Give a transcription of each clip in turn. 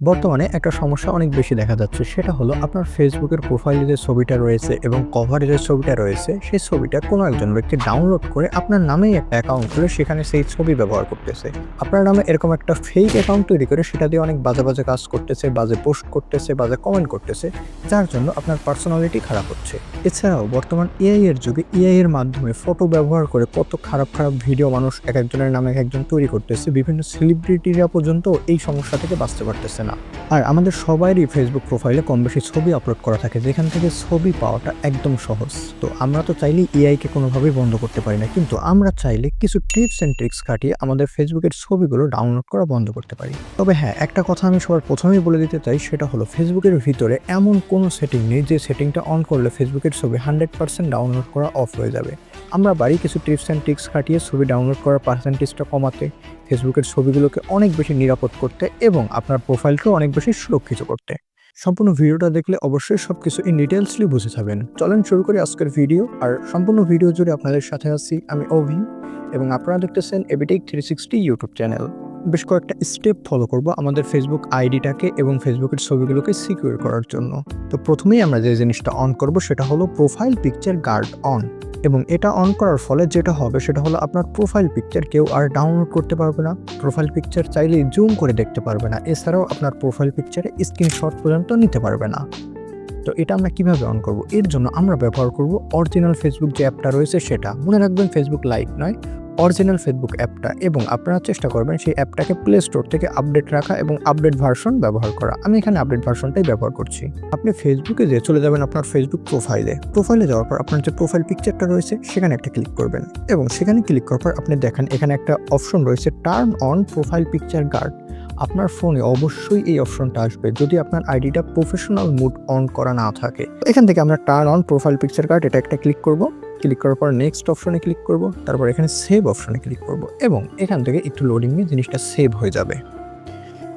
বর্তমানে একটা সমস্যা অনেক বেশি দেখা যাচ্ছে, সেটা হলো আপনার ফেসবুকের প্রোফাইলে যে ছবিটা রয়েছে এবং কভারে যে ছবিটা রয়েছে, সেই ছবিটা কোনো একজন ব্যক্তি ডাউনলোড করে আপনার নামেই একটা অ্যাকাউন্ট খুলে সেখানে সেই ছবি ব্যবহার করতেছে। আপনার নামে এরকম একটা ফেক অ্যাকাউন্ট তৈরি করে সেটা দিয়ে অনেক বাজে বাজে কাজ করতেছে, বাজে পোস্ট করতেছে, বাজে কমেন্ট করতেছে, যার জন্য আপনার পার্সোনালিটি খারাপ হচ্ছে। এছাড়াও বর্তমান এআই এর যুগে এআই এর মাধ্যমে ফটো ব্যবহার করে কত খারাপ খারাপ ভিডিও মানুষ এক একজনের নামে এক একজন তৈরি করতেছে, বিভিন্ন সেলিব্রিটিরা পর্যন্ত এই সমস্যা থেকে বাঁচতে পারতেছে আর আমাদের সবারই ফেসবুক প্রোফাইলে কম বেশি ছবি আপলোড করা থাকে, যেখান থেকে ছবি পাওয়াটা একদম সহজ। তো আমরা তো চাইলেই এআইকে কোনোভাবেই বন্ধ করতে পারি না, কিন্তু আমরা চাইলে কিছু টিপস অ্যান্ড ট্রিক্স খাটিয়ে আমাদের ফেসবুকের ছবিগুলো ডাউনলোড করা বন্ধ করতে পারি। তবে হ্যাঁ একটা কথা আমি সবার প্রথমেই বলে দিতে চাই, সেটা হলো ফেসবুকের ভিতরে এমন কোনো সেটিং নেই যে সেটিংটা অন করলে ফেসবুকের ছবি হান্ড্রেড পার্সেন্ট ডাউনলোড করা অফ হয়ে যাবে। আমরা বাড়ি কিছু টিপস অ্যান্ড ট্রিক্স খাটিয়ে ছবি ডাউনলোড করার পার্সেন্টেজটা কমাতে ফেসবুকের ছবিগুলোকে অনেক বেশি নিরাপদ করতে এবং আপনার প্রোফাইলকেও অনেক বেশি সুরক্ষিত করতে। সম্পূর্ণ ভিডিওটা দেখলে অবশ্যই সব কিছু ইন ডিটেলসলি বুঝে যাবেন। চলেন শুরু করি আজকের ভিডিও আর সম্পূর্ণ ভিডিও জুড়ে আপনাদের সাথে আছি আমি অভি এবং আপনারা দেখতেছেন ABTech three sixty YouTube channel বেশ কয়েকটা স্টেপ ফলো করব আমাদের ফেসবুক আইডিটাকে এবং ফেসবুকের ছবিগুলোকে সিকিউর করার জন্য। তো প্রথমেই আমরা যে জিনিসটা অন করব সেটা হলো প্রোফাইল পিকচার গার্ড অন এবং এটা অন করার ফলে যেটা হবে সেটা হলো আপনার প্রোফাইল পিকচার কেউ আর ডাউনলোড করতে পারবে না। প্রোফাইল পিকচার চাইলেই জুম করে দেখতে পারবে না। এছাড়াও আপনার প্রোফাইল পিকচারে স্ক্রিনশট পর্যন্ত নিতে পারবে না। তো এটা আমরা কীভাবে অন করব? এর জন্য আমরা ব্যবহার করব অরিজিনাল ফেসবুক যে অ্যাপটা রয়েছে সেটা। মনে রাখবেন ফেসবুক লাইভ নয়। অরিজিনাল ফেসবুক অ্যাপটা এবং আপনারা চেষ্টা করবেন সেই অ্যাপটাকে প্লে স্টোর থেকে আপডেট রাখা এবং আপডেট ভার্সন ব্যবহার করা। আমি এখানে আপডেট ভার্সনটাই ব্যবহার করছি। আপনি ফেসবুকে যে চলে যাবেন আপনার ফেসবুক প্রোফাইলে প্রোফাইলে যাওয়ার পর আপনার যে প্রোফাইল পিকচারটা রয়েছে, সেখানে একটা ক্লিক করবেন এবং সেখানে ক্লিক করার পর আপনি দেখেন এখানে একটা অপশন রয়েছে turn on profile picture guard আপনার ফোনে অবশ্যই এই অপশনটা আসবে। যদি আপনার আইডিটা প্রফেশনাল মুড অন করা না থাকে। এখান থেকে আমরা turn on profile picture guard এটা একটা ক্লিক করব। ক্লিক করার পর নেক্সট অপশনে ক্লিক করব, তারপর এখানে সেভ অপশনে ক্লিক করব এবং এখান থেকে একটু লোডিং নিয়ে জিনিসটা সেভ হয়ে যাবে।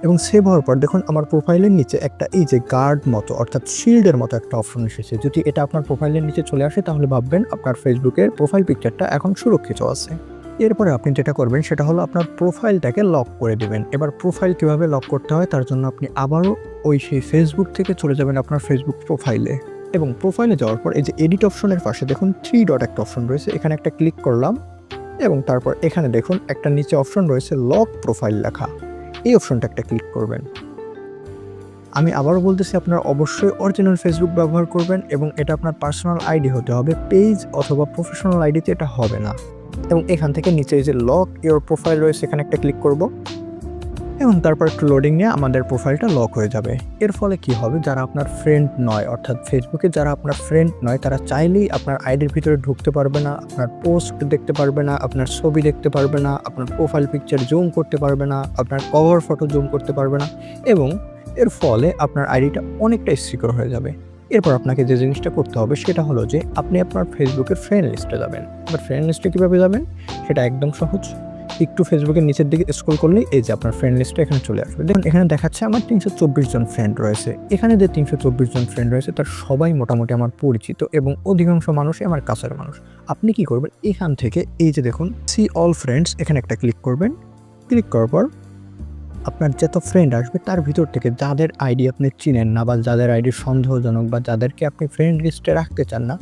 এবং সেভ হওয়ার পর দেখুন আমার প্রোফাইলের নিচে একটা এই যে গার্ড মতো, অর্থাৎ শিল্ডের মতো একটা অপশন এসেছে। যদি এটা আপনার প্রোফাইলের নিচে চলে আসে, তাহলে ভাববেন আপনার ফেসবুকের প্রোফাইল পিকচারটা এখন সুরক্ষিত আছে। এরপরে আপনি যেটা করবেন, সেটা হলো আপনার প্রোফাইলটাকে লক করে দেবেন। এবার প্রোফাইল কীভাবে লক করতে হয়, তার জন্য আপনি আবারও ওই সেই ফেসবুক থেকে চলে যাবেন আপনার ফেসবুক প্রোফাইলে এবং প্রোফাইলে যাওয়ার পর এই যে এডিট অপশনের পাশে দেখুন থ্রি ডট একটা অপশন রয়েছে। এখানে একটা ক্লিক করলাম এবং তারপর এখানে দেখুন একটা নিচে অপশন রয়েছে লক প্রোফাইল লেখা। এই অপশনটা একটা ক্লিক করবেন। আমি আবারও বলতেছি, আপনারা অবশ্যই অরিজিনাল ফেসবুক ব্যবহার করবেন এবং এটা আপনার পার্সোনাল আইডি হতে হবে পেজ অথবা প্রফেশনাল আইডিতে এটা হবে না। এবং এখান থেকে নিচে যে লক ইওর প্রোফাইল রয়েছে, এখানে একটা ক্লিক করব। এবং তারপর একটু লোডিং নিয়ে আমাদের প্রোফাইলটা লক হয়ে যাবে। এর ফলে কি হবে? যারা আপনার ফ্রেন্ড নয়, অর্থাৎ ফেসবুকে যারা আপনার ফ্রেন্ড নয়, তারা চাইলেই আপনার আইডির ভিতরে ঢুকতে পারবে না, আপনার পোস্ট দেখতে পারবে না, আপনার ছবি দেখতে পারবে না, আপনার প্রোফাইল পিকচার জুম করতে পারবে না, আপনার কভার ফটো জুম করতে পারবে না এবং এর ফলে আপনার আইডিটা অনেকটাই সিকিউর হয়ে যাবে। এরপর আপনাকে যে জিনিসটা করতে হবে সেটা হলো যে আপনি আপনার ফেসবুকের ফ্রেন্ড লিস্টে যাবেন। এবার ফ্রেন্ড লিস্টে কীভাবে যাবেন? সেটা একদম সহজ। একটু ফেসবুকের নিচের দিকে স্ক্রল করলেই এই যে আপনার ফ্রেন্ড লিস্টটা এখানে চলে আসবে। দেখুন, এখানে দেখাচ্ছে আমার তিনশো চব্বিশ জন ফ্রেন্ড রয়েছে। এখানে যে তিনশো চব্বিশ জন ফ্রেন্ড রয়েছে, তার সবাই মোটামুটি আমার পরিচিত এবং অধিকাংশ মানুষই আমার কাছের মানুষ। আপনি কি করবেন? এখান থেকে এই যে দেখুন সি অল ফ্রেন্ডস এখানে একটা ক্লিক করবেন। ক্লিক করার পর আপনার যত ফ্রেন্ড আসবে, তার ভিতর থেকে যাদের আইডি আপনি চিনেন না বা যাদের আইডি সন্দেহজনক বা যাদেরকে আপনি ফ্রেন্ড লিস্টে রাখতে চান না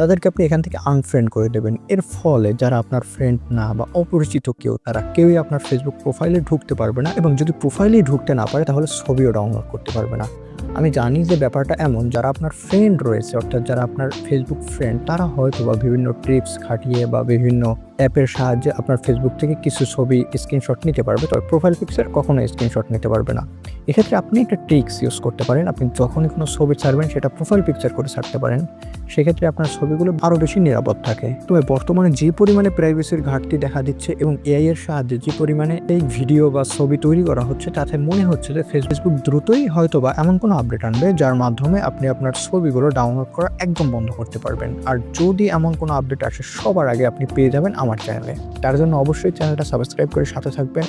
তাদেরকে আপনি এখান থেকে আনফ্রেন্ড করে দেবেন। এর ফলে যারা আপনার ফ্রেন্ড না বা অপরিচিত কেউ, তারা কেউই আপনার ফেসবুক প্রোফাইলে ঢুকতে পারবে না এবং যদি প্রোফাইলেই ঢুকতে না পারে, তাহলে ছবিও ডাউনলোড করতে পারবে না। আমি জানি যে ব্যাপারটা এমন, যারা আপনার ফ্রেন্ড রয়েছে, অর্থাৎ যারা আপনার ফেসবুক ফ্রেন্ড তারা হয়তো বা বিভিন্ন ট্রিপস খাটিয়ে বা বিভিন্ন অ্যাপের সাহায্যে আপনার ফেসবুক থেকে কিছু ছবি স্ক্রিনশট নিতে পারবে। তবে প্রোফাইল পিকচার কখনো স্ক্রিনশট নিতে পারবে না। এক্ষেত্রে আপনি একটা ট্রিক্স ইউজ করতে পারেন। আপনি যখনই কোনো ছবি ছাড়বেন, সেটা প্রোফাইল পিকচার করে ছাড়তে পারেন। সেক্ষেত্রে আপনার ছবিগুলো আরও বেশি নিরাপদ থাকে। তবে বর্তমানে যে পরিমাণে প্রাইভেসির ঘাটতি দেখা দিচ্ছে এবং এআই এর সাহায্যে যে পরিমাণে এই ভিডিও বা ছবি তৈরি করা হচ্ছে, তাতে মনে হচ্ছে যে ফেসবুক দ্রুতই হয়তো বা এমন কোনো আপডেট আনবে, যার মাধ্যমে আপনি আপনার ছবিগুলো ডাউনলোড করা একদম বন্ধ করতে পারবেন। আর যদি এমন কোনো আপডেট আসে, সবার আগে আপনি পেয়ে যাবেন আমার চ্যানেলে তার জন্য অবশ্যই চ্যানেলটা সাবস্ক্রাইব করে সাথে থাকবেন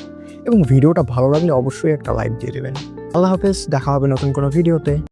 এবং ভিডিওটা ভালো লাগলে অবশ্যই একটা লাইক দিয়ে দেবেন। আল্লাহ হাফেজ, দেখা হবে নতুন কোনো ভিডিওতে